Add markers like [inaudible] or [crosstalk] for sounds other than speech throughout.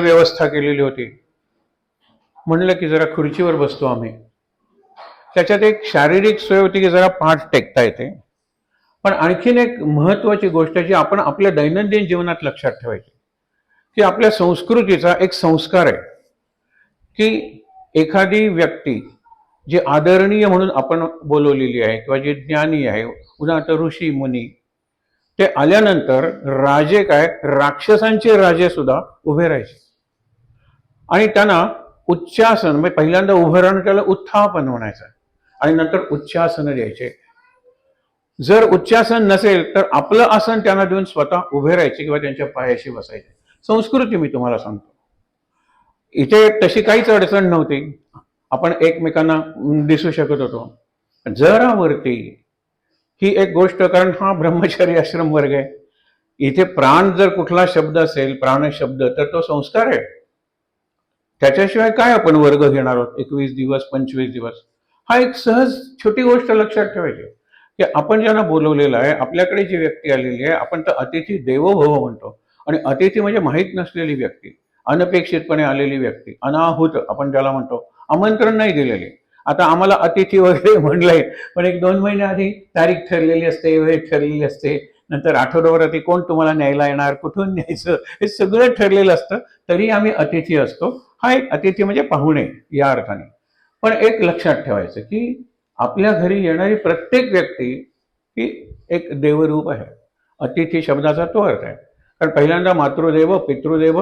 व्यवस्था केलेली होती. म्हणलं की जरा खुर्चीवर बसतो आम्ही. त्याच्यात एक शारीरिक सोय होती की जरा पाठ टेकता येते. पण आणखीन एक महत्वाची गोष्ट जी आपण आपल्या दैनंदिन जीवनात लक्षात ठेवायची. की आपल्या संस्कृतीचा एक संस्कार आहे. की एखादी व्यक्ती जी आदरणीय म्हणून आपण बोलवलेली आहे किंवा जी ज्ञानी आहे उदाहरणार्थ ऋषी मुनी ते आल्यानंतर राजे काय? राक्षसांचे राजे सुद्धा उभे राहायचे. आणि त्यांना उच्चासन म्हणजे पहिल्यांदा उभं राहणं त्याला उत्थापन म्हणायचं. आणि नंतर उच्चासन द्यायचे. जर उच्चासन नसेल तर आपलं आसन त्यांना देऊन स्वतः उभे राहायचे किंवा त्यांच्या पायाशी बसायचे. संस्कृती मी तुम्हाला सांगतो. इथे तशी काहीच अडचण नव्हती. आपण एकमेकांना दिसू शकत होतो. जरावरती. ही एक गोष्ट कारण हा ब्रह्मचारी आश्रम वर्ग आहे. इथे प्राण जर कुठला शब्द असेल प्राण शब्द तर तो संस्कार आहे. त्याच्याशिवाय काय आपण वर्ग घेणार आहोत? एकवीस दिवस पंचवीस दिवस? हा एक सहज छोटी गोष्ट लक्षात ठेवायची. की आपण ज्यांना बोलवलेलं आहे आपल्याकडे जी व्यक्ती आलेली आहे आपण तर अतिथी देवभव म्हणतो. आणि अतिथी म्हणजे माहीत नसलेली व्यक्ती अनपेक्षितपणे आलेली व्यक्ती अनाहूत आपण ज्याला म्हणतो आमंत्रण नाही दिलेले. आता आम्हाला अतिथी वगैरे [laughs] म्हणलंय पण एक दोन महिने आधी तारीख ठरलेली असते वेळ ठरलेली असते. नंतर आठवड्यावर आधी कोण तुम्हाला न्यायला येणार कुठून न्यायचं हे सगळं ठरलेलं असतं तरी आम्ही अतिथी असतो. हा एक अतिथी म्हणजे पाहुणे या अर्थाने. पण एक लक्षात ठेवायचं की आपल्या घरी येणारी प्रत्येक व्यक्ती ही एक देवरूप आहे. अतिथी शब्दाचा तो अर्थ आहे. कारण पहिल्यांदा मातृदेव पितृदेव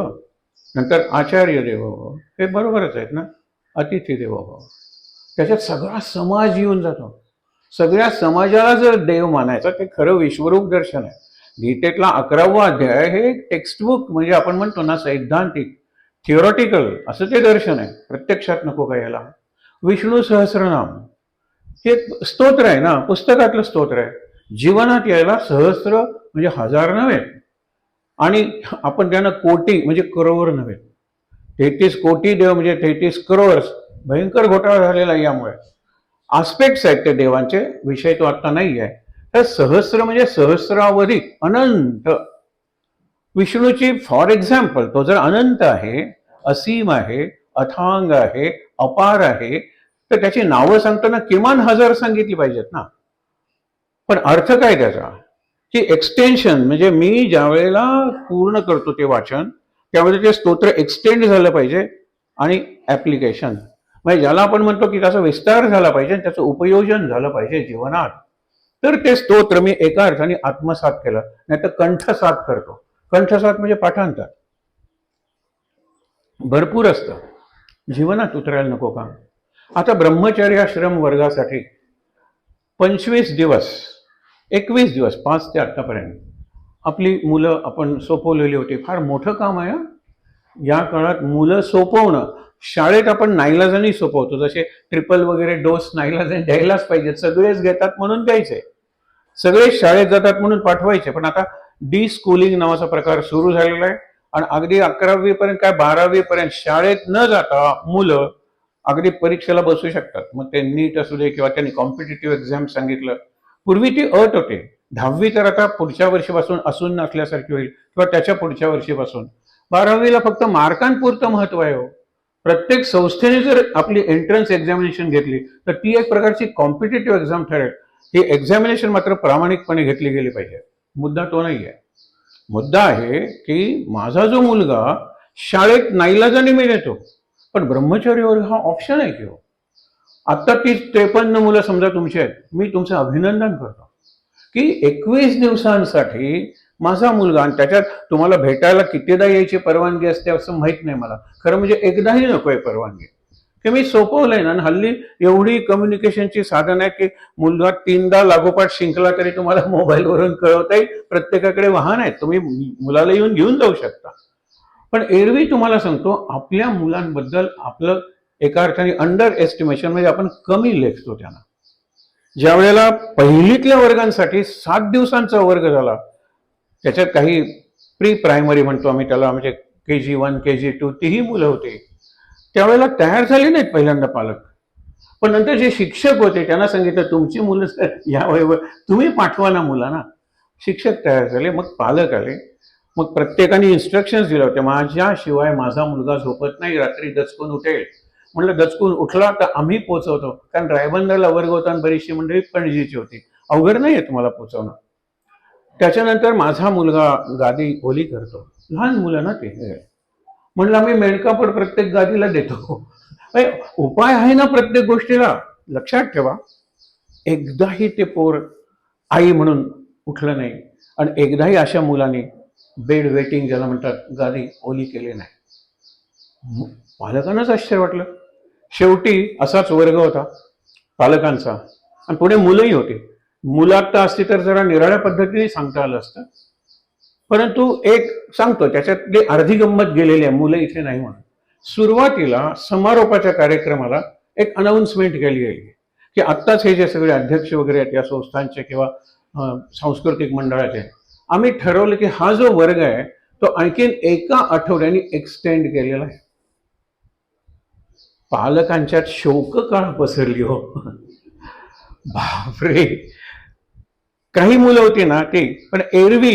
नंतर आचार्य देव हे बरोबरच आहेत ना? अतिथी देव त्याच्यात सगळा समाज येऊन जातो. सगळ्या समाजाला जर देव मानायचा ते खरं विश्वरूप दर्शन आहे. गीतेतला अकरावा अध्याय हे टेक्स्टबुक म्हणजे आपण म्हणतो ना सैद्धांतिक थिओरॉटिकल असं ते दर्शन आहे. प्रत्यक्षात नको का याला? विष्णू सहस्रनाम. हे स्तोत्र आहे ना पुस्तकातलं स्तोत्र आहे. जीवनात यायला सहस्र म्हणजे हजार नव्हे. आणि आपण त्यांना कोटी म्हणजे करोवर नव्हे. तेहतीस कोटी देव म्हणजे तेहतीस करोवर्स भयंकर घोटाळा झालेला आहे यामुळे. आस्पेक्ट्स आहेत ते देवांचे विषय तो आता नाही आहे. तर सहस्र म्हणजे सहस्रावधी अनंत. विष्णूची फॉर एक्झाम्पल तो जर अनंत आहे असीम आहे अथांग आहे अपार आहे. तर त्याची नावं सांगताना किमान हजार सांगितली पाहिजेत ना. पण अर्थ काय त्याचा? की एक्सटेन्शन म्हणजे मी ज्या वेळेला पूर्ण करतो ते वाचन त्यामध्ये ते स्तोत्र एक्सटेंड झालं पाहिजे आणि ऍप्लिकेशन म्हणजे ज्याला आपण म्हणतो की त्याचा विस्तार झाला पाहिजे आणि त्याचं उपयोजन झालं पाहिजे जीवनात. तर ते स्तोत्र मी एका अर्थाने आत्मसात केलं नाही तर कंठसात करतो. कंठसात म्हणजे पाठांतर. भरपूर असतं. जीवनात उतरायला नको का? आता ब्रह्मचर्याश्रम वर्गासाठी पंचवीस दिवस एकवीस दिवस पाच ते आत्तापर्यंत आपली मुलं आपण सोपवलेली होती. फार मोठं काम आहे या काळात मुलं सोपवणं. शाळेत आपण नाईलाजाने सोपवतो. जसे ट्रिपल वगैरे डोस नाईलाजाने द्यायलाच पाहिजेत सगळेच घेतात म्हणून द्यायचे. सगळे शाळेत जातात म्हणून पाठवायचे. पण आता डी स्कूलिंग नावाचा प्रकार सुरू झालेला आहे. आणि अगदी अकरावी पर्यंत काय बारावी पर्यंत शाळेत न जाता मुलं अगदी परीक्षेला बसू शकतात. मग ते नीट असू दे किंवा त्यांनी कॉम्पिटेटिव्ह एक्झाम सांगितलं. पूर्वी ती अट होते. दहावी तर आता पुढच्या वर्षीपासून असून नसल्यासारखी होईल किंवा त्याच्या पुढच्या वर्षीपासून. बारावीला फक्त मार्कांपुरतं महत्त्व आहे हो. प्रत्येक संस्थेने जर आपली एंट्रन्स एक्झामिनेशन घेतली तर ती एक प्रकारची कॉम्पिटेटिव्ह एक्झाम ठरेल. ही एक्झामिनेशन मात्र प्रामाणिकपणे घेतली गेली पाहिजे. मुद्दा तो नाही आहे मुद्दा आहे की माझा जो मुलगा शाळेत नाईलाजाने मी नेतो. पण ब्रह्मचर्यावर हा ऑप्शन आहे की हो. आत्ता ती त्रेपन्न मुलं समजा तुमची आहेत मी तुमचं अभिनंदन करतो. की एकवीस दिवसांसाठी माझा मुलगा आणि त्याच्यात तुम्हाला भेटायला कितीदा यायची परवानगी असते असं माहीत नाही मला. खरं म्हणजे एकदाही नकोय परवानगी. की मी सोपवलंय ना आणि हल्ली एवढी कम्युनिकेशनची साधन आहे की मुलगा तीनदा लागोपाठ शिंकला तरी तुम्हाला मोबाईलवरून कळवता येईल. प्रत्येकाकडे वाहन आहेत तुम्ही मुलाला येऊन घेऊन जाऊ शकता. पण एरवी तुम्हाला सांगतो आपल्या मुलांबद्दल आपलं एका अर्थाने अंडर एस्टिमेशन म्हणजे आपण कमी लेखतो त्यांना. ज्या वेळेला पहिलीतल्या वर्गांसाठी सात दिवसांचा वर्ग झाला त्याच्यात काही प्री प्रायमरी म्हणतो आम्ही त्याला म्हणजे के जी वन के जी टू तीही मुलं होती. त्यावेळेला तयार झाली नाहीत पहिल्यांदा पालक. पण नंतर जे शिक्षक होते त्यांना सांगितलं तुमची मुलं या वयवर तुम्ही पाठवा ना मुलांना. शिक्षक तयार झाले मग पालक आले. मग प्रत्येकाने इन्स्ट्रक्शन्स दिल्या होत्या. माझ्याशिवाय माझा मुलगा झोपत नाही रात्री दचकून उठेल. म्हणलं दचकून उठला तर आम्ही पोचवतो. कारण रायबंदरला वर्ग होता आणि बरीचशी मंडळी पणजीची होती. अवघड नाही आहे तुम्हाला पोचवणं. त्याच्यानंतर माझा मुलगा गादी ओली करतो. लहान मुलं ना ते. म्हणलं आम्ही मेणकापड प्रत्येक गादीला देतो. उपाय आहे ना प्रत्येक गोष्टीला. लक्षात ठेवा. एकदाही ते पोर आई म्हणून उठलं नाही. आणि एकदाही अशा मुलाने बेड वेटिंग ज्याला म्हणतात गादी ओली केली नाही. पालकांनाच आश्चर्य वाटलं. शेवटी असाच वर्ग होता पालकांचा. आणि पुढे मुलंही होती. मुलात आता असती तर जरा निराळ्या पद्धतीने सांगता आलं असतं. परंतु एक सांगतो त्याच्यातली अर्धी गंमत गेलेली आहे मुलं इथे नाही म्हणून सुरुवातीला समारोपाच्या कार्यक्रमाला एक अनाऊन्समेंट केली गेली. की आत्ताच हे जे सगळे अध्यक्ष वगैरे आहेत या संस्थांचे किंवा सांस्कृतिक मंडळाचे आम्ही ठरवलं की हा जो वर्ग आहे तो आणखीन एका आठवड्याने एक्सटेंड केलेला आहे. पालकांच्यात शोक काळ पसरली हो? बापरे! काही मुलं होती ना ती पण एरवी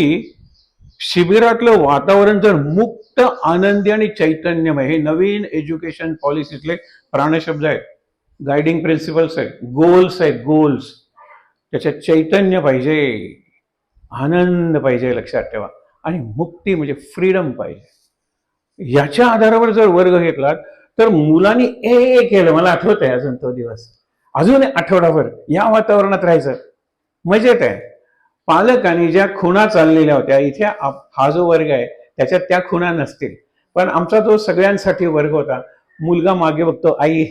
शिबिरातलं वातावरण जर मुक्त आनंदी आणि चैतन्यमय हे नवीन एज्युकेशन पॉलिसीतले प्राणशब्द आहेत. गायडिंग प्रिन्सिपल्स आहेत गोल्स आहेत गोल्स त्याच्यात चैतन्य पाहिजे आनंद पाहिजे लक्षात ठेवा. आणि मुक्ती म्हणजे फ्रीडम पाहिजे. याच्या आधारावर जर वर्ग घेतलात तर मुलांनी ए केलं. मला आठवत आहे अजून तो दिवस. अजून आठवडाभर या वातावरणात राहायचं. मजेत आहे. पालकांनी ज्या खुणा चाललेल्या होत्या इथे हा जो वर्ग आहे त्याच्यात त्या खुणा नसतील. पण आमचा जो सगळ्यांसाठी वर्ग होता मुलगा मागे बघतो आई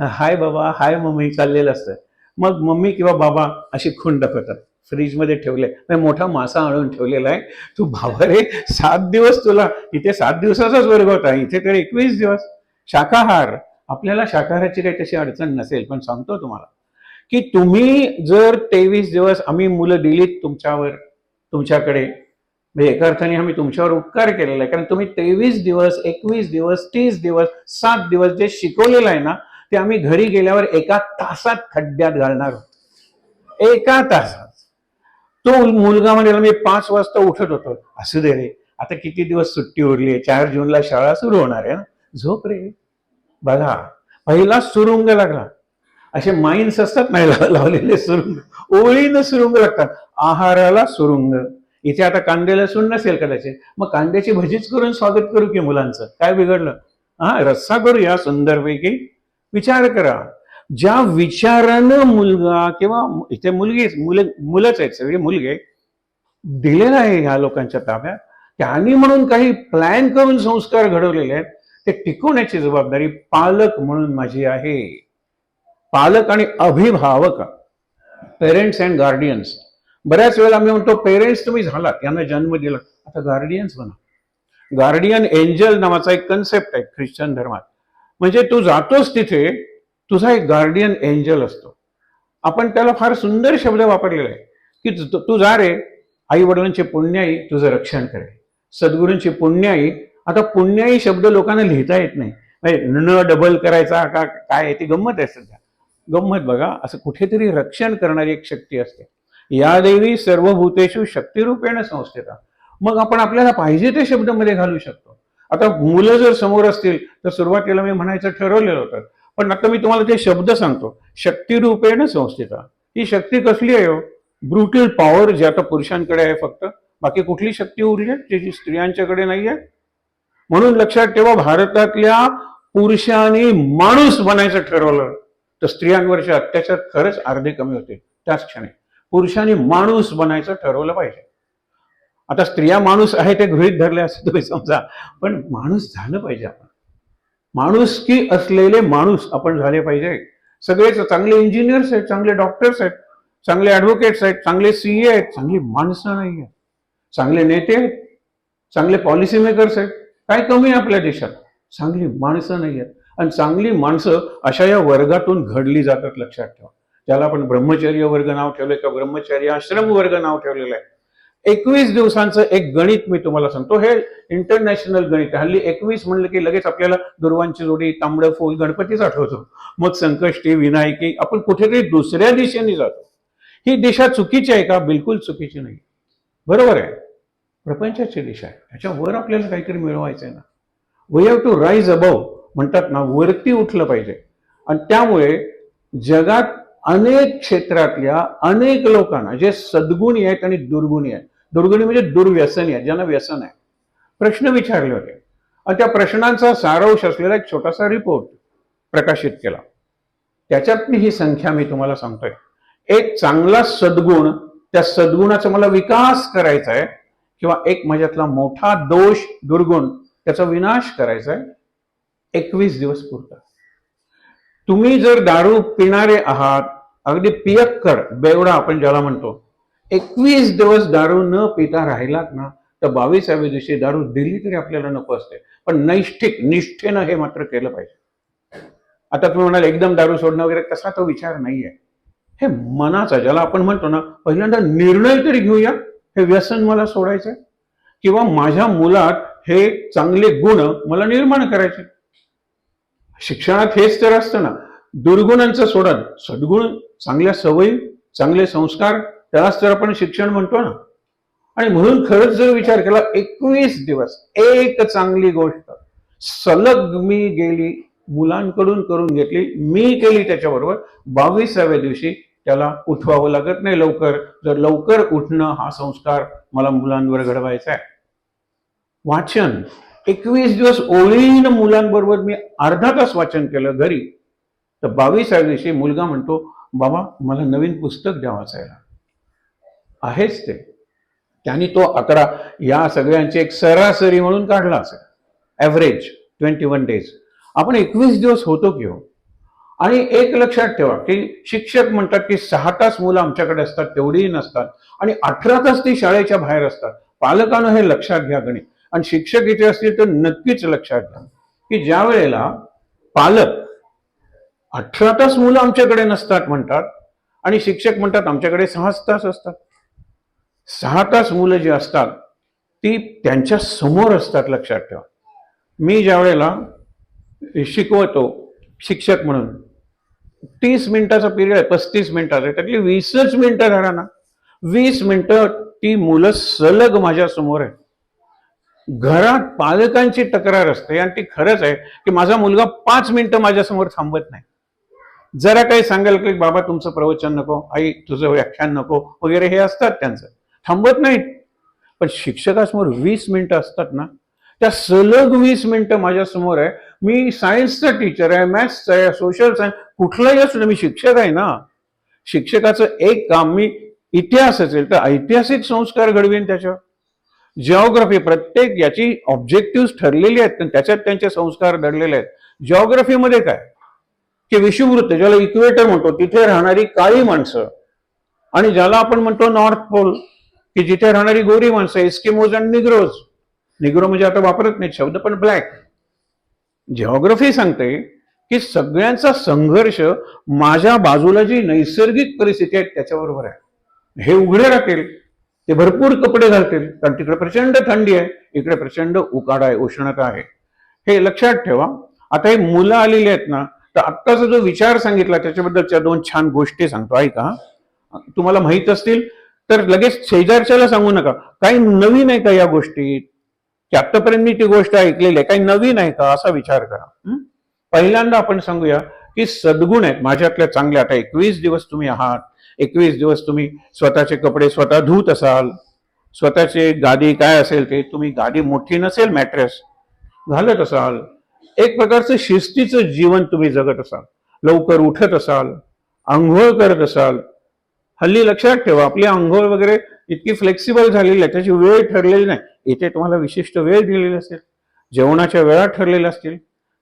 हाय बाबा हाय मम्मी चाललेलं असतं. मग मम्मी किंवा बाबा अशी खूण दाखवतात. फ्रीजमध्ये ठेवले. मोठा मासा आणून ठेवलेला आहे. तू बाबा रे सात दिवस तुला इथे सात दिवसाचाच वर्ग होता. इथे तर एकवीस दिवस. शाकाहार. आपल्याला शाकाहाराची काही तशी अडचण नसेल पण सांगतो तुम्हाला. की तुम्ही जर तेवीस दिवस आम्ही मुलं दिलीत तुमच्यावर तुमच्याकडे म्हणजे एका अर्थाने आम्ही तुमच्यावर उपकार केलेला आहे. कारण तुम्ही तेवीस दिवस एकवीस दिवस तीस दिवस सात दिवस जे शिकवलेलं आहे ना ते आम्ही घरी गेल्यावर एका तासात खड्ड्यात घालणार आहोत एका तासात. तो मुलगा म्हणाला मी पाच वाजता उठत होतो. असू दे रे आता किती दिवस सुट्टी उरली आहे? चार जूनला शाळा सुरू होणार आहे ना. झोप रे. बघा पहिला सुरुंग लागला. असे माइन्स असतात नाही लावलेले सुरुंग. ओळीनं सुरुंग लागतात. आहाराला सुरुंग. इथे आता कांदे लसूण नसेल कदाचित. मग कांद्याची भजीच करून स्वागत करू की मुलांचं? काय बिघडलं? हा रस्सा करूया सुंदरपैकी विचार करा. ज्या विचारानं मुलगा किंवा इथे मुलगीच मुलं मुलंच आहेत सगळे मुलगे दिलेलं आहे ह्या लोकांच्या ताब्यात. त्यांनी म्हणून काही प्लॅन करून संस्कार घडवलेले आहेत. ते टिकवण्याची जबाबदारी पालक म्हणून माझी आहे. पालक आणि अभिभावक पेरेंट्स अँड गार्डियन्स बऱ्याच वेळेला आम्ही म्हणतो पेरेंट्स तुम्ही झालात यांना जन्म दिला. आता गार्डियन्स बना. गार्डियन एंजल नावाचा एक कन्सेप्ट आहे ख्रिश्चन धर्मात. म्हणजे तू जातोस तिथे तुझा एक गार्डियन एंजल असतो. आपण त्याला फार सुंदर शब्द वापरलेला आहे की तू- जा रे आई वडिलांची पुण्याई तुझं रक्षण करेल सद्गुरूंची पुण्याई आता पुण्याई शब्द लोकांना लिहिता येत नाही. म्हणजे न डबल करायचा का काय आहे ती गंमत आहे सध्या. गंमत बघा असं कुठेतरी रक्षण करणारी एक शक्ती असते. या देवी सर्वभूतेषु शक्तिरूपेण संस्थेचा मग आपण आपल्याला पाहिजे ते शब्दमध्ये घालू शकतो. आता मुलं जर समोर असतील तर सुरुवातीला मी म्हणायचं ठरवलेलं होतं. पण आता मी तुम्हाला ते शब्द सांगतो. शक्तिरूपेण संस्थेचा ही शक्ती कसली आहे हो? ब्रुटल पॉवर जी आता पुरुषांकडे आहे फक्त. बाकी कुठली शक्ती उरली आहे जी स्त्रियांच्याकडे नाही आहे? म्हणून लक्षात ठेवा भारतातल्या पुरुषांनी माणूस बनायचं ठरवलं. तर स्त्रियांवरचे अत्याचार खरंच अर्धे कमी होते. त्याच क्षणी पुरुषांनी माणूस बनायचं ठरवलं पाहिजे. आता स्त्रिया माणूस आहे ते गृहित धरले असं तुम्ही समजा पण माणूस झालं पाहिजे आपण. माणूस की असलेले माणूस आपण झाले पाहिजे. सगळेच चांगले इंजिनियर्स आहेत चांगले डॉक्टर्स आहेत चांगले ॲडव्होकेट्स आहेत चांगले सीए आहेत चांगली माणसं नाही आहेत. चांगले नेते आहेत चांगले पॉलिसी मेकर्स आहेत. काय कमी आहे आपल्या देशात? चांगली माणसं नाही आहेत. आणि चांगली माणसं अशा या वर्गातून घडली जातात लक्षात ठेवा. त्याला आपण ब्रह्मचर्य वर्ग नाव ठेवलंय का ब्रह्मचर्य आश्रम वर्ग नाव ठेवलेलं आहे. एकवीस दिवसांचं एक गणित मी तुम्हाला सांगतो. हे इंटरनॅशनल गणित आहे. हल्ली एकवीस म्हणलं की लगेच आपल्याला दुर्वांची जोडी तांबडं फूल गणपतीच आठवतो मग संकष्टी विनायकी आपण कुठेतरी दुसऱ्या दिशेने जातो. ही दिशा चुकीची आहे का? बिलकुल चुकीची नाही. बरोबर आहे. प्रपंचाची दिशा आहे. त्याच्यावर आपल्याला काहीतरी मिळवायचं आहे ना. We have to rise above म्हणतात ना वरती उठलं पाहिजे. आणि त्यामुळे जगात अनेक क्षेत्रातल्या अनेक लोकांना जे सद्गुणी आहेत आणि दुर्गुणी आहेत. दुर्गुणी म्हणजे दुर्व्यसनी आहेत ज्यांना व्यसन आहे. प्रश्न विचारले होते. आणि त्या प्रश्नांचा सारांश असलेला एक छोटासा रिपोर्ट प्रकाशित केला. त्याच्यातली ही संख्या मी तुम्हाला सांगतोय. एक चांगला सद्गुण त्या सद्गुणाचा मला विकास करायचा आहे किंवा एक माझ्यातला मोठा दोष दुर्गुण त्याचा विनाश करायचा आहे एकवीस दिवस पुरतात तुम्ही जर दारू पिणारे आहात अगदी पियक्कर बेवडा आपण ज्याला म्हणतो एकवीस दिवस दारू न पिता राहिलात ना तर बावीसाव्या दिवशी दारू दिली तरी आपल्याला नको असते. पण नैष्ठिक निष्ठेनं हे मात्र केलं पाहिजे. आता तुम्ही म्हणाल एकदम दारू सोडणं वगैरे तसा तो विचार नाहीये. हे मनाचा ज्याला आपण म्हणतो ना पहिल्यांदा निर्णय तरी घेऊया हे व्यसन मला सोडायचं किंवा माझ्या मुलात हे चांगले गुण मला निर्माण करायचे शिक्षणात हेच तर असतं ना. दुर्गुणांचं सोडत सद्गुण चांगल्या सवयी चांगले संस्कार त्यालाच तर आपण शिक्षण म्हणतो ना. आणि म्हणून खरंच जर विचार केला एकवीस दिवस एक चांगली गोष्ट. सलग मी गेली मुलांकडून करून घेतली मी केली त्याच्याबरोबर बावीसाव्या दिवशी त्याला उठवावं लागत नाही लवकर. जर लवकर उठणं हा संस्कार मला मुलांवर घडवायचा आहे. वाचन. एकवीस दिवस ओळीनं मुलांबरोबर मी अर्धा तास वाचन केलं घरी. तर बावीसाव्या दिवशी मुलगा म्हणतो बाबा मला नवीन पुस्तक द्या वाचायला. आहेच ते. त्यांनी तो अकरा या सगळ्यांची एक सरासरी म्हणून काढला असेल. ॲव्हरेज ट्वेंटी वन डेज आपण एकवीस दिवस होतो की हो? आणि एक लक्षात ठेवा की शिक्षक म्हणतात की सहा तास मुलं आमच्याकडे असतात तेवढीही नसतात. आणि अठरा तास ती शाळेच्या बाहेर असतात. पालकांना हे लक्षात घ्या गणित. आणि शिक्षक इथे असतील तर नक्कीच लक्षात घ्या. की ज्या वेळेला पालक अठरा तास मुलं आमच्याकडे नसतात म्हणतात आणि शिक्षक म्हणतात आमच्याकडे सहाच तास असतात. सहा तास मुलं जी असतात ती त्यांच्यासमोर असतात लक्षात ठेवा. मी ज्या वेळेला शिकवतो शिक्षक म्हणून तीस मिनिटाचा पिरियड आहे पस्तीस मिनिटाचा त्यातली वीसच मिनिटं धरा ना वीस मिनिटं ती मुलं सलग माझ्यासमोर आहे घरात पालकांची तक्रार असते आणि ती खरंच आहे की माझा मुलगा पाच मिनिटं माझ्यासमोर थांबत नाही. जरा काही सांगाल की बाबा तुमचं प्रवचन नको आई तुझं व्याख्यान नको वगैरे हे असतात त्यांचं. थांबत नाहीत पण शिक्षकासमोर वीस मिनिटं असतात ना त्या सलग वीस मिनिटं माझ्यासमोर आहे. मी सायन्सचा टीचर आहे मॅथ्सचा आहे सोशल सायन्स कुठलाही असू मी शिक्षक आहे ना. शिक्षकाचं एक काम मी इतिहास असेल तर ऐतिहासिक संस्कार घडवीन त्याच्यावर. जिओग्राफी प्रत्येक याची ऑब्जेक्टिव्ह ठरलेली आहेत. त्याच्यात त्यांचे संस्कार दडलेले आहेत. जिओग्राफीमध्ये काय? की विषुवृत्त ज्याला इक्वेटर म्हणतो तिथे राहणारी काळी माणसं. आणि ज्याला आपण म्हणतो नॉर्थ पोल की जिथे राहणारी गोरी माणसं एस्किमोज आणि निग्रोज निग्रो म्हणजे आता वापरत नाही शब्द पण ब्लॅक जिओग्राफी सांगते की सगळ्यांचा संघर्ष माझ्या बाजूला जी नैसर्गिक परिस्थिती आहे त्याच्याबरोबर आहे. हे उघडे राहतील. ते भरपूर कपडे घालतील. कारण तिकडे प्रचंड थंडी आहे. इकडे प्रचंड उकाडा आहे उष्णता आहे. हे लक्षात ठेवा. आता हे मुलं आलेली आहेत ना तर आत्ताचा जो विचार सांगितला त्याच्याबद्दलच्या दोन छान गोष्टी सांगतो. ऐका तुम्हाला माहीत असतील तर लगेच शेजारच्याला सांगू नका. काही नवीन आहे का या गोष्टीत की आतापर्यंत मी ती गोष्ट ऐकलेली आहे. काही नवीन आहे का? असा विचार करा. पहिल्यांदा आपण सांगूया की सद्गुण आहेत. माझ्यातल्या चांगल्या आता एकवीस दिवस तुम्ही आहात. एकवीस दिवस तुम्ही स्वतःचे कपडे स्वतः धुत असाल स्वतःचे गादी काय असेल ते तुम्ही गादी मोठी नसेल मॅट्रेस घालत असाल एक प्रकारचं शिस्तीचं जीवन तुम्ही जगत असाल लवकर उठत असाल आंघोळ करत असाल. हल्ली लक्षात ठेवा आपली आंघोळ वगैरे इतकी फ्लेक्सिबल झालेली आहे त्याची वेळ ठरलेली नाही. इथे तुम्हाला विशिष्ट वेळ दिलेली असेल जेवणाच्या वेळा ठरलेल्या असतील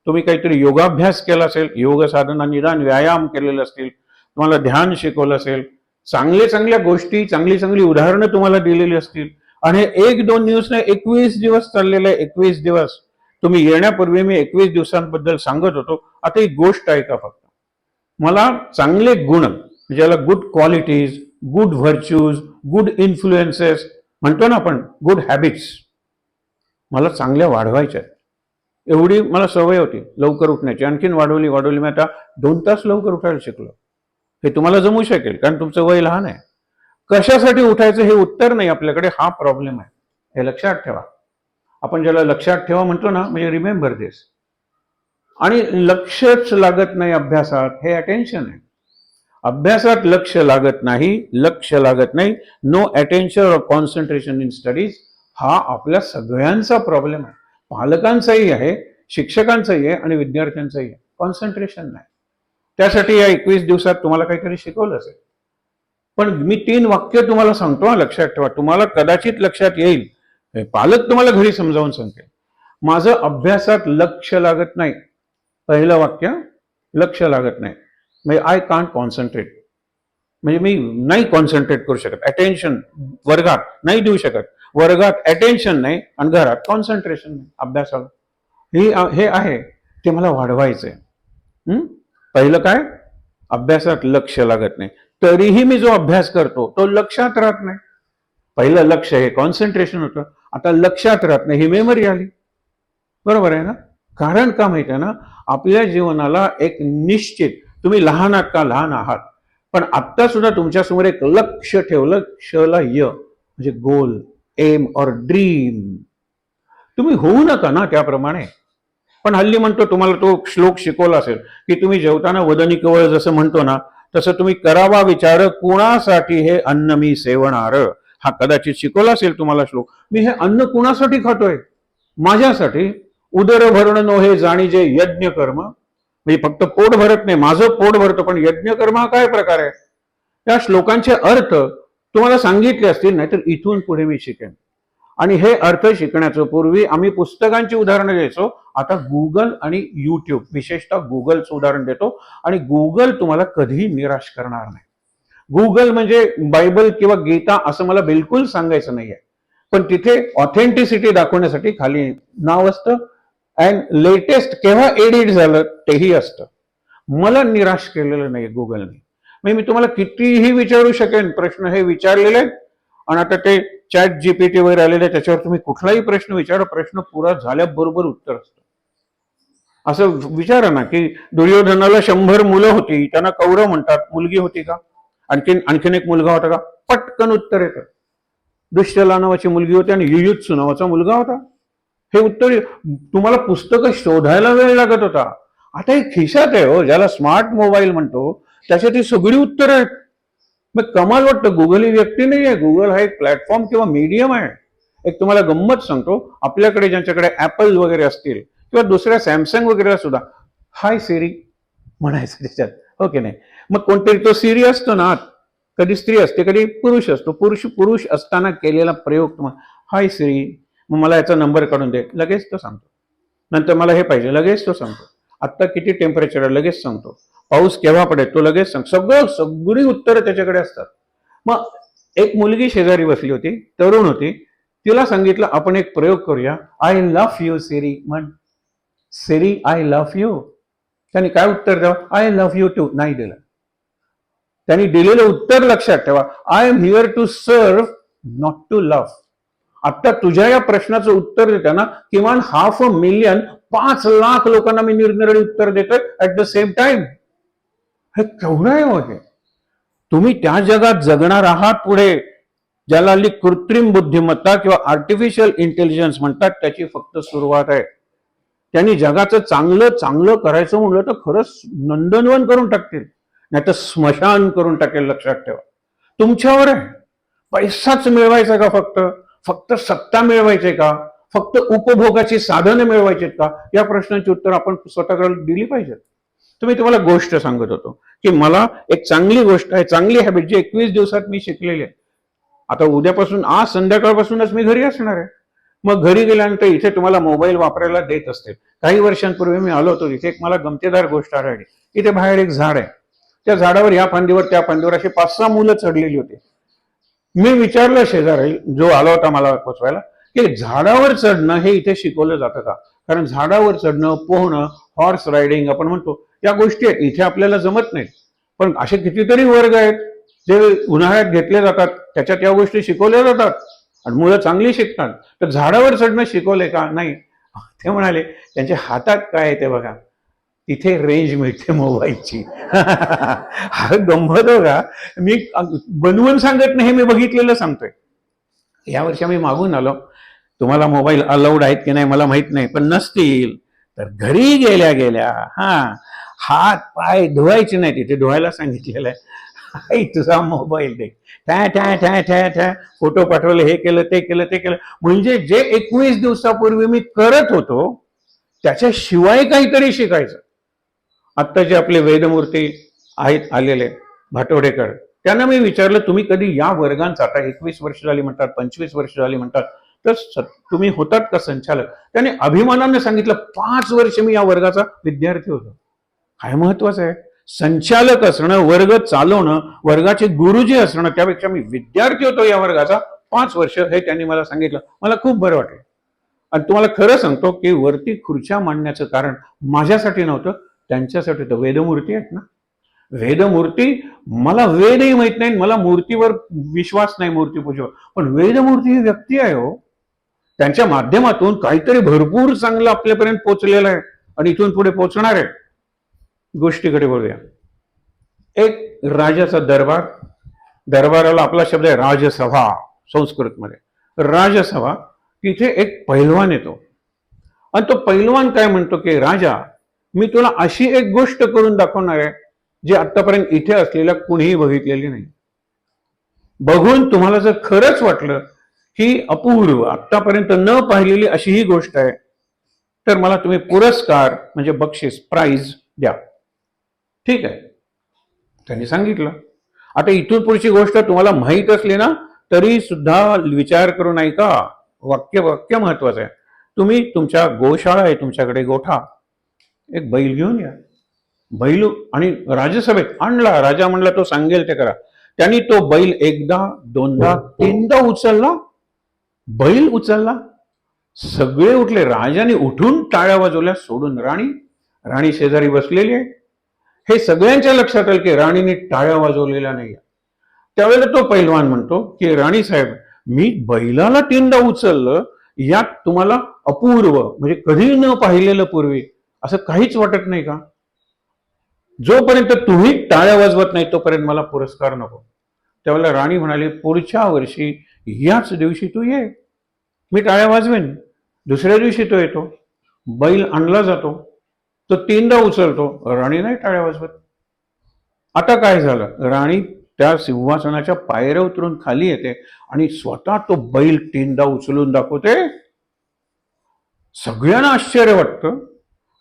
तुम्ही काहीतरी योगाभ्यास केला असेल योग साधना निदान व्यायाम केलेले असतील तुम्हाला ध्यान शिकवलं असेल चांगले चांगल्या गोष्टी चांगली चांगली उदाहरणं तुम्हाला दिलेली असतील. आणि एक दोन दिवस नाही एकवीस दिवस चाललेले एकवीस दिवस. तुम्ही येण्यापूर्वी मी एकवीस दिवसांबद्दल सांगत होतो. आता एक गोष्ट ऐका फक्त. मला चांगले गुण ज्याला good qualities good virtues good influences म्हणतो ना आपण गुड हॅबिट्स मला चांगल्या वाढवायच्या आहेत. एवढी मला सवय होती लवकर उठण्याची. आणखीन वाढवली वाढवली. मी आता दोन तास लवकर उठायला शिकलो. हे तुम्हाला जमू शकेल कारण तुमचं वय लहान आहे. कशासाठी उठायचं हे उत्तर नाही आपल्याकडे हा प्रॉब्लेम आहे. हे लक्षात ठेवा. आपण ज्याला लक्षात ठेवा म्हणतो ना म्हणजे रिमेंबर दिस आणि लक्षच लागत नाही अभ्यासात हे अटेन्शन आहे. अभ्यासात लक्ष लागत नाही लक्ष लागत नाही no attention or concentration in studies हा आपल्या सगळ्यांचा प्रॉब्लेम आहे. पालकांचाही आहे शिक्षकांचाही आहे आणि विद्यार्थ्यांचाही आहे. कॉन्सन्ट्रेशन नाही. त्यासाठी या एकवीस दिवसात तुम्हाला काहीतरी शिकवलं असेल. पण मी तीन वाक्य तुम्हाला सांगतो हा लक्षात ठेवा. तुम्हाला कदाचित लक्षात येईल. पालक तुम्हाला घरी समजावून सांगते माझं अभ्यासात लक्ष लागत नाही. पहिलं वाक्य लक्ष लागत नाही. म्हणजे आय कांट कॉन्सन्ट्रेट म्हणजे मी नाही कॉन्सन्ट्रेट करू शकत. अटेन्शन वर्गात नाही देऊ शकत. वर्गात अटेन्शन नाही आणि घरात कॉन्सन्ट्रेशन नाही. अभ्यासाला ही हे आहे. ते मला वाढवायचंय. आहे पहिलं काय? अभ्यासात लक्ष लागत नाही. तरीही मी जो अभ्यास करतो तो लक्षात राहत नाही. पहिलं लक्ष हे कॉन्सन्ट्रेशन होतं. आता लक्षात राहत नाही ही मेमरी आली. बरोबर आहे ना? कारण का माहिती आहे ना? आपल्या जीवनाला एक निश्चित तुम्ही लहान आहात का लहान आहात? पण आत्ता सुद्धा तुमच्यासमोर एक लक्ष ठेवलं क्षला य म्हणजे गोल एम और ड्रीम तुम्ही होऊ नका ना त्याप्रमाणे. पण हल्ली म्हणतो तुम्हाला तो श्लोक शिकवला असेल की तुम्ही जेवताना वदनी केवळ जसं म्हणतो ना तसं तुम्ही करावा विचार कुणासाठी हे अन्न मी सेवणार? हा कदाचित शिकवला असेल तुम्हाला श्लोक. मी हे अन्न कुणासाठी खातोय? माझ्यासाठी. उदर भरण नो हे जाणी जे यज्ञ कर्म. म्हणजे फक्त पोट भरत नाही माझं पोट भरतं पण यज्ञ कर्म हा काय प्रकार आहे? त्या श्लोकांचे अर्थ तुम्हाला सांगितले असतील नाहीतर इथून पुढे मी शिकेन. आणि हे अर्थ शिकण्याचं. पूर्वी आम्ही पुस्तकांची उदाहरणं घ्यायचो. आता गुगल आणि युट्यूब विशेषतः गुगलचं उदाहरण देतो. आणि गुगल तुम्हाला कधीही निराश करणार नाही. गुगल म्हणजे बायबल किंवा गीता असं मला बिलकुल सांगायचं नाहीये. पण तिथे ऑथेंटिसिटी दाखवण्यासाठी खाली नाव असतं. अँड लेटेस्ट केव्हा एडिट झालं तेही असतं. मला निराश केलेलं नाही गुगलने मी मी तुम्हाला कितीही विचारू शकेन प्रश्न हे विचारलेले आणि आता ते चॅट जीपीटी वगैरे आलेले आहे, त्याच्यावर तुम्ही कुठलाही प्रश्न विचारा प्रश्न पुरा झाल्याबरोबर उत्तर असतं. असं विचारा ना की दुर्योधनाला शंभर मुलं होती त्यांना कौरव म्हणतात मुलगी होती का? आणखीन आणखीन एक मुलगा होता का? पटकन उत्तर येतं. दुष्टला नावाची मुलगी होती आणि युयुत्सु नावाचा मुलगा होता. हे उत्तर तुम्हाला पुस्तकं शोधायला वेळ लागत होता. आता हे खिशात आहे हो ज्याला स्मार्ट मोबाईल म्हणतो त्याच्यात ही सगळी उत्तरं आहेत. मग कमाल वाटतं. गुगल ही व्यक्ती नाही आहे गुगल हा एक प्लॅटफॉर्म किंवा मीडियम आहे. एक तुम्हाला गंमत सांगतो. आपल्याकडे ज्यांच्याकडे ऍपल वगैरे असतील किंवा दुसऱ्या सॅमसंग वगैरे सुद्धा हाय सिरी म्हणायचं त्याच्यात. हो ओके नाही? मग कोणतरी तो सिरी असतो ना कधी स्त्री असते कधी पुरुष असतो. पुरुष पुरुष असताना केलेला प्रयोग तुम्हाला हाय सिरी मग मला याचा नंबर काढून दे. लगेच तो सांगतो. नंतर मला हे पाहिजे. लगेच तो सांगतो. आत्ता किती टेम्परेचर आहे? लगेच सांगतो. पाऊस केव्हा पडेल तो लगेच सांग. सगळं सगळी उत्तरं त्याच्याकडे असतात. मग एक मुलगी शेजारी बसली होती तरुण होती. तिला सांगितलं आपण एक प्रयोग करूया. आय लव्ह यू सिरी म्हण. सिरी आय लव्ह यू त्यांनी काय उत्तर द्यावं? आय लव्ह यू टू नाही दिलं. त्यांनी दिलेलं उत्तर लक्षात ठेवा. I am here to serve not to love आता तुझ्या या प्रश्नाचं उत्तर देताना किमान हाफ अ मिलियन पाच लाख लोकांना मी निरनिराळी उत्तर देतोय ऍट द सेम टाइम हे केवढं आहे तुम्ही त्या जगात जगणार आहात पुढे ज्याला कृत्रिम बुद्धिमत्ता किंवा आर्टिफिशियल इंटेलिजन्स म्हणतात त्याची फक्त सुरुवात आहे. त्यांनी जगाचं चांगलं चांगलं करायचं म्हणलं तर खरंच नंदनवन करून टाकतील. नाही तर स्मशान करून टाकेल लक्षात ठेवा. तुमच्यावर आहे. पैसाच मिळवायचा का फक्त? फक्त सत्ता मिळवायचे का? फक्त उपभोगाची साधनं मिळवायची का? या प्रश्नांची उत्तर आपण स्वतःकडे दिली पाहिजेत. तर मी तुम्हाला गोष्ट सांगत होतो की मला एक चांगली गोष्ट आहे चांगली हॅबिट जी एकवीस दिवसात मी शिकलेली आहे. आता उद्यापासून आज संध्याकाळपासूनच मी घरी असणार आहे. मग घरी गेल्यानंतर इथे तुम्हाला मोबाईल वापरायला देत असते. काही वर्षांपूर्वी मी आलो होतो इथे एक मला गमतीदार गोष्ट आढळली. इथे बाहेर एक झाड आहे. त्या झाडावर या फांदीवर त्या फांदीवर अशी पाच सहा मुलं चढलेली होती. मी विचारलं शेजारी जो आला होता मला पोचवायला की झाडावर चढणं हे इथे शिकवलं जातं का? कारण झाडावर चढणं पोहणं हॉर्स रायडिंग आपण म्हणतो या गोष्टी आहेत. इथे आपल्याला जमत नाहीत. पण असे कितीतरी वर्ग आहेत जे उन्हाळ्यात घेतले जातात त्याच्यात या गोष्टी शिकवल्या जातात आणि मुलं चांगली शिकतात. तर झाडावर चढणं शिकवलंय का? नाही. [laughs] ते म्हणाले त्यांच्या हातात काय आहे ते बघा. तिथे रेंज मिळते मोबाईलची. [laughs] हा गंमत हो बघा मी बनवून सांगत नाही हे मी बघितलेलं सांगतोय. या वर्षी मी मागून आलो. तुम्हाला मोबाईल अलाउड आहेत की नाही मला माहीत नाही पण नसतील. तर घरी गेल्या गेल्या हा. हात पाय धुवायचे नाही तिथे धुवायला सांगितलेलं आहे. आई तुझा मोबाईल दे ठ्या ठ्या ठ्या ठ्या ठ्या. फोटो पाठवले हे केलं ते केलं ते केलं. म्हणजे जे एकवीस दिवसापूर्वी मी करत होतो त्याच्याशिवाय काहीतरी शिकायचं. आत्ता जे आपले वेदमूर्ती आहेत आलेले भाटोडेकर त्यांना मी विचारलं तुम्ही कधी या वर्गांचा आता एकवीस वर्ष झाली म्हणतात पंचवीस वर्ष झाली म्हणतात तर तुम्ही होतात का संचालक? त्याने अभिमानाने सांगितलं पाच वर्ष मी या वर्गाचा विद्यार्थी होतो. काय महत्वाचं आहे? संचालक असणं वर्ग चालवणं वर्गाचे गुरुजी असणं त्यापेक्षा मी विद्यार्थी होतो या वर्गाचा. पाच वर्ष हे त्यांनी मला सांगितलं. मला खूप बरं वाटलं. आणि तुम्हाला खरं सांगतो की वरती खुर्च्या मांडण्याचं कारण माझ्यासाठी नव्हतं त्यांच्यासाठी तर वेदमूर्ती आहेत ना. वेदमूर्ती मला वेदही माहीत नाही मला मूर्तीवर विश्वास नाही मूर्तीपूजेवर. पण वेदमूर्ती ही व्यक्ती आहे हो. त्यांच्या माध्यमातून काहीतरी भरपूर चांगलं आपल्यापर्यंत पोचलेलं आहे. आणि इथून पुढे पोचणार आहे. गोष्टीकडे बोलूया एक राजाचा दरबार दरबाराला आपला शब्द आहे राजसभा संस्कृतमध्ये. राजसभा तिथे एक पैलवान येतो. आणि तो पैलवान काय म्हणतो की राजा मी तुला अशी एक गोष्ट करून दाखवणार आहे जी आतापर्यंत इथे असलेल्या कुणीही बघितलेली नाही. बघून तुम्हाला जर खरंच वाटलं ही अपूर्व आतापर्यंत न पाहिलेली अशी ही गोष्ट आहे तर मला तुम्ही पुरस्कार म्हणजे बक्षीस प्राइज द्या. ठीक आहे. त्यांनी सांगितलं. आता इथून पुढची गोष्ट तुम्हाला माहीत असली ना तरी सुद्धा विचार करून ऐका. वाक्य वाक्य महत्वाचं आहे. तुम्ही तुमच्या गोशाळा आहे तुमच्याकडे गोठा. एक बैल घेऊन या. बैल आणि राजसभेत आणला. राजा म्हणला तो सांगेल ते करा. त्यांनी तो बैल एकदा दोनदा तीनदा उचलला. बैल उचलला. सगळे उठले. राजाने उठून टाळ्या वाजवल्या सोडून राणी राणी शेजारी बसलेली आहे. हे सगळ्यांच्या लक्षात आलं की राणीने टाळ्या वाजवलेल्या नाही त्यावेळेला तो पैलवान म्हणतो की राणी साहेब मी बैलाला तीनदा उचललं यात तुम्हाला अपूर्व म्हणजे कधी न पाहिलेलं पूर्वी असं काहीच वाटत नाही का? जोपर्यंत तुम्ही टाळ्या वाजवत नाही तोपर्यंत मला पुरस्कार नको. त्यावेळेला राणी म्हणाली पुढच्या वर्षी याच दिवशी तू ये. मी टाळ्या वाजवेन. दुसऱ्या दिवशी तो येतो. बैल आणला जातो. तो तीनदा उचलतो राणी नाही टाळ्या वाजवत. आता काय झालं? राणी त्या सिंहासनाच्या पायऱ्या उतरून खाली येते आणि स्वतः तो बैल तीनदा उचलून दाखवते. सगळ्यांना आश्चर्य वाटतं.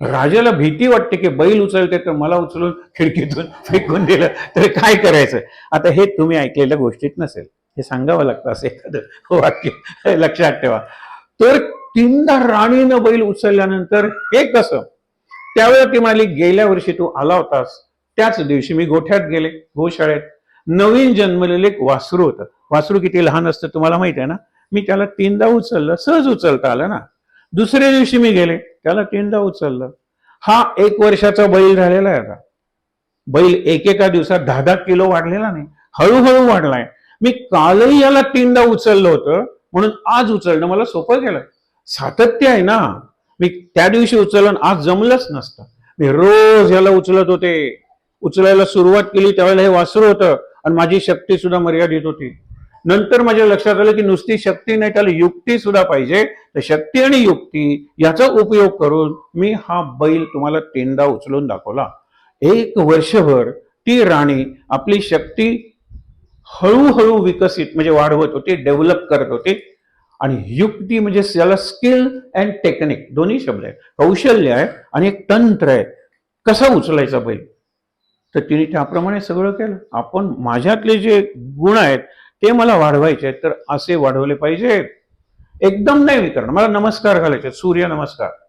राजाला भीती वाटते की बैल उचलते तर मला उचलून खिडकीतून फेकून दिलं. तर काय करायचं? आता हे तुम्ही ऐकलेल्या गोष्टीत नसेल. हे सांगावं लागतं असं एखादं वाक्य लक्षात ठेवा. तर तीनदा राणीनं बैल उचलल्यानंतर हे कसं? त्यावेळेला ती म्हणाली गेल्या वर्षी तू आला होतास. त्याच दिवशी मी गोठ्यात गेले गोशाळेत. नवीन जन्मलेले एक वासरू होतं. वासरू किती लहान असतं तुम्हाला माहीत आहे ना? मी त्याला तीनदा उचललं सहज उचलता आलं ना. दुसऱ्या दिवशी मी गेले त्याला तीनदा उचललं. हा एक वर्षाचा बैल झालेला आहे आता. बैल एकेका दिवसात दहा दहा किलो वाढलेला नाही. हळूहळू वाढलाय. मी कालही याला तीनदा उचललं होतं म्हणून आज उचलणं मला सोपं गेलं सातत्य आहे ना. मी त्या दिवशी उचलन आज जमलंच नसतं. मी रोज याला उचलत होते. उचलायला सुरुवात केली त्यावेळेला हे वासरू होतं आणि माझी शक्ती सुद्धा मर्यादित होती. नंतर माझ्या लक्षात आलं की नुसती शक्ती नाही त्याला युक्ती सुद्धा पाहिजे. तर शक्ती आणि युक्ती याचा उपयोग करून मी हा बैल तुम्हाला तीनदा उचलून दाखवला. एक वर्षभर ती राणी आपली शक्ती हळूहळू विकसित म्हणजे वाढवत होती डेव्हलप करत होती. आणि युक्ती म्हणजे याला स्किल अँड टेक्निक दोन्ही शब्द आहेत. कौशल्य आहे आणि एक तंत्र आहे. कसा उचलायचा बैल? तर तिने त्याप्रमाणे सगळं केलं. आपण माझ्यातले जे गुण आहेत ते मला वाढवायचे आहेत तर असे वाढवले पाहिजेत. एकदम नाही विकरणं. मला नमस्कार घालायचे सूर्य नमस्कार.